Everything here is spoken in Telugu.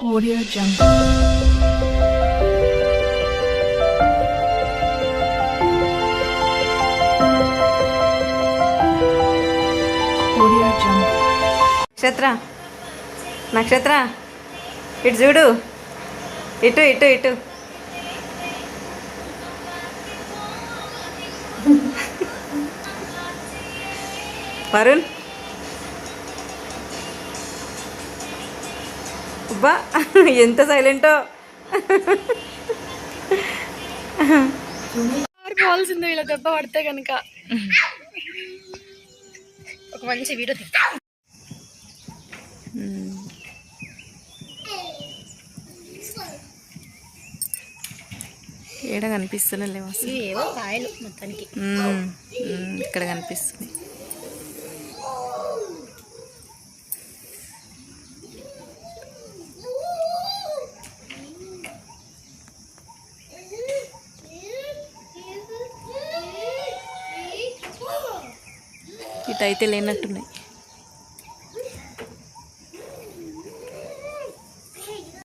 Audio Jungle. Audio Jungle. నక్షత్ర నక్షత్ర ఇటు చూడు ఇటు ఇటు ఇటు వరుణ్ అబ్బా ఎంత సైలెంటో ఆడుకోవాల్సిందే ఇలా దెబ్బ పడితే కనుక ఒక మంచి వీడియో తీస్తా ఏడ కనిపిస్తున్నా లేవు ఏవో కాయలు మొత్తానికి. ఇక్కడ కనిపిస్తుంది ఇటు అయితే లేనట్టున్నాయి.